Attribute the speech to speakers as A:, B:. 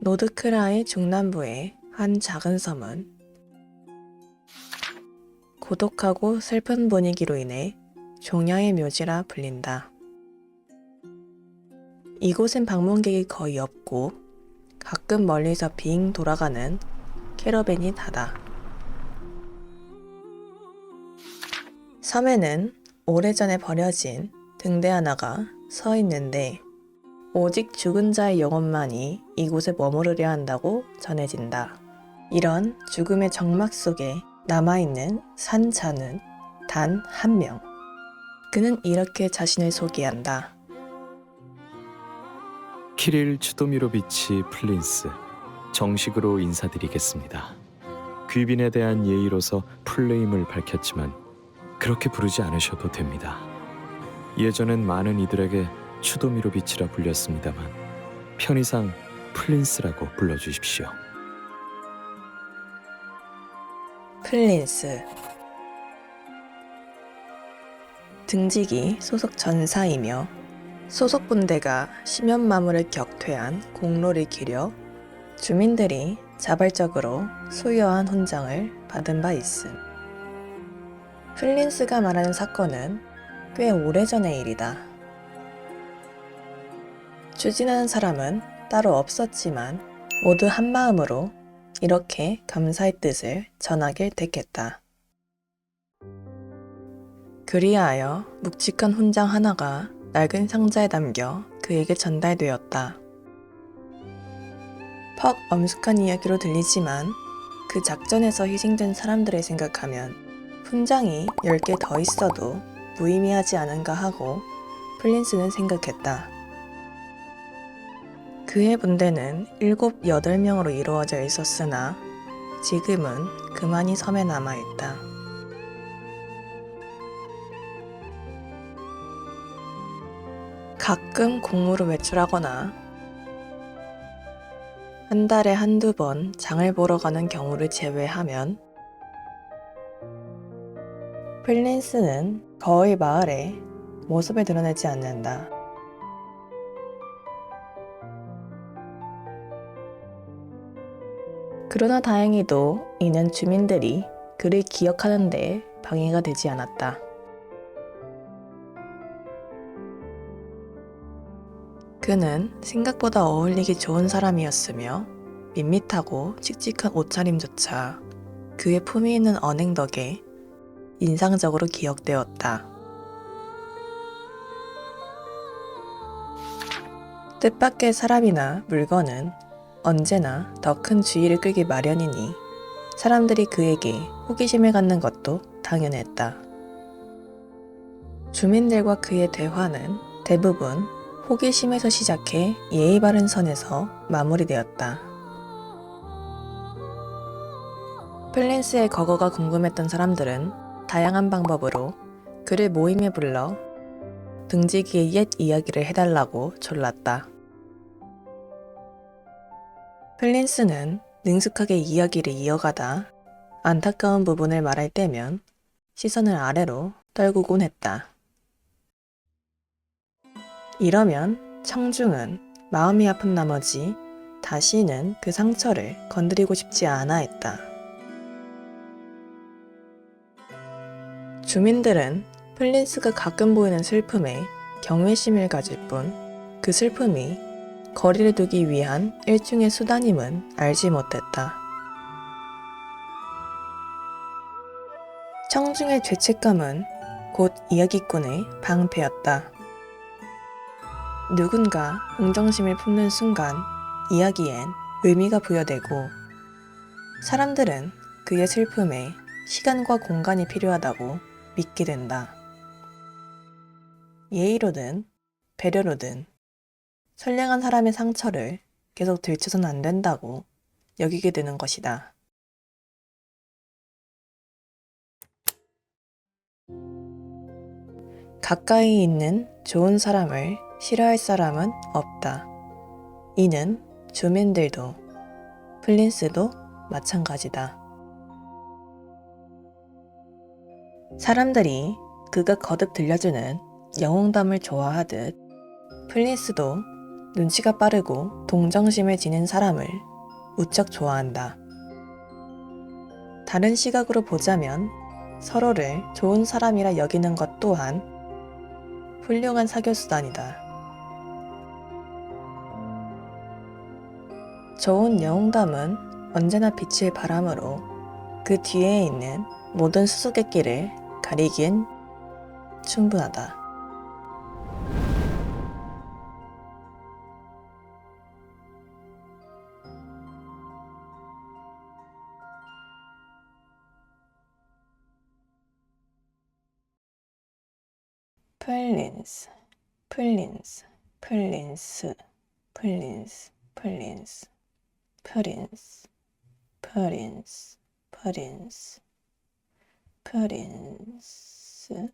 A: 노드크라의 중남부의 한 작은 섬은 고독하고 슬픈 분위기로 인해 종야의 묘지라 불린다. 이곳엔 방문객이 거의 없고 가끔 멀리서 빙 돌아가는 캐러밴이 다다. 섬에는 오래전에 버려진 등대 하나가 서 있는데 오직 죽은 자의 영혼만이 이곳에 머무르려 한다고 전해진다. 이런 죽음의 정막 속에 남아있는 산자는 단 한 명. 그는 이렇게 자신을 소개한다.
B: 키릴 추도미로비치 플린스 정식으로 인사드리겠습니다. 귀빈에 대한 예의로서 풀네임을 밝혔지만 그렇게 부르지 않으셔도 됩니다. 예전엔 많은 이들에게 추도미로비치라 불렸습니다만 편의상 플린스라고 불러주십시오.
A: 플린스. 등직이 소속 전사이며 소속 군대가 심연마무를 격퇴한 공로를 기려 주민들이 자발적으로 수여한 훈장을 받은 바 있음. 플린스가 말하는 사건은 꽤 오래전의 일이다. 추진하는 사람은 따로 없었지만 모두 한 마음으로 이렇게 감사의 뜻을 전하길 택했다. 그리하여 묵직한 훈장 하나가 낡은 상자에 담겨 그에게 전달되었다. 퍽 엄숙한 이야기로 들리지만 그 작전에서 희생된 사람들을 생각하면 훈장이 10개 더 있어도 무의미하지 않은가 하고 플린스는 생각했다. 그의 분대는 7, 8명으로 이루어져 있었으나 지금은 그만이 섬에 남아있다. 가끔 공무로 외출하거나 한 달에 한두 번 장을 보러 가는 경우를 제외하면 플린스는 거의 마을에 모습을 드러내지 않는다. 그러나 다행히도 이는 주민들이 그를 기억하는 데 방해가 되지 않았다. 그는 생각보다 어울리기 좋은 사람이었으며 밋밋하고 칙칙한 옷차림조차 그의 품위 있는 언행 덕에 인상적으로 기억되었다. 뜻밖의 사람이나 물건은 언제나 더 큰 주의를 끌기 마련이니 사람들이 그에게 호기심을 갖는 것도 당연했다. 주민들과 그의 대화는 대부분 호기심에서 시작해 예의 바른 선에서 마무리되었다. 플랜스의 거거가 궁금했던 사람들은 다양한 방법으로 그를 모임에 불러 등지기의 옛 이야기를 해달라고 졸랐다. 플린스는 능숙하게 이야기를 이어가다 안타까운 부분을 말할 때면 시선을 아래로 떨구곤 했다. 이러면 청중은 마음이 아픈 나머지 다시는 그 상처를 건드리고 싶지 않아 했다. 주민들은 플린스가 가끔 보이는 슬픔에 경외심을 가질 뿐 그 슬픔이 거리를 두기 위한 일종의 수단임은 알지 못했다. 청중의 죄책감은 곧 이야기꾼의 방패였다. 누군가 공정심을 품는 순간 이야기엔 의미가 부여되고 사람들은 그의 슬픔에 시간과 공간이 필요하다고 믿게 된다. 예의로든 배려로든 선량한 사람의 상처를 계속 들춰서는 안 된다고 여기게 되는 것이다. 가까이 있는 좋은 사람을 싫어할 사람은 없다. 이는 주민들도 플린스도 마찬가지다. 사람들이 그가 거듭 들려주는 영웅담을 좋아하듯 플린스도 눈치가 빠르고 동정심을 지닌 사람을 무척 좋아한다. 다른 시각으로 보자면 서로를 좋은 사람이라 여기는 것 또한 훌륭한 사교 수단이다. 좋은 영웅담은 언제나 빛을 바람으로 그 뒤에 있는 모든 수수께끼를 가리기엔 충분하다. 플린스, 플린스, 플린스, 플린스, 플린스, 프린스, 프린스, 프린스, 프린스,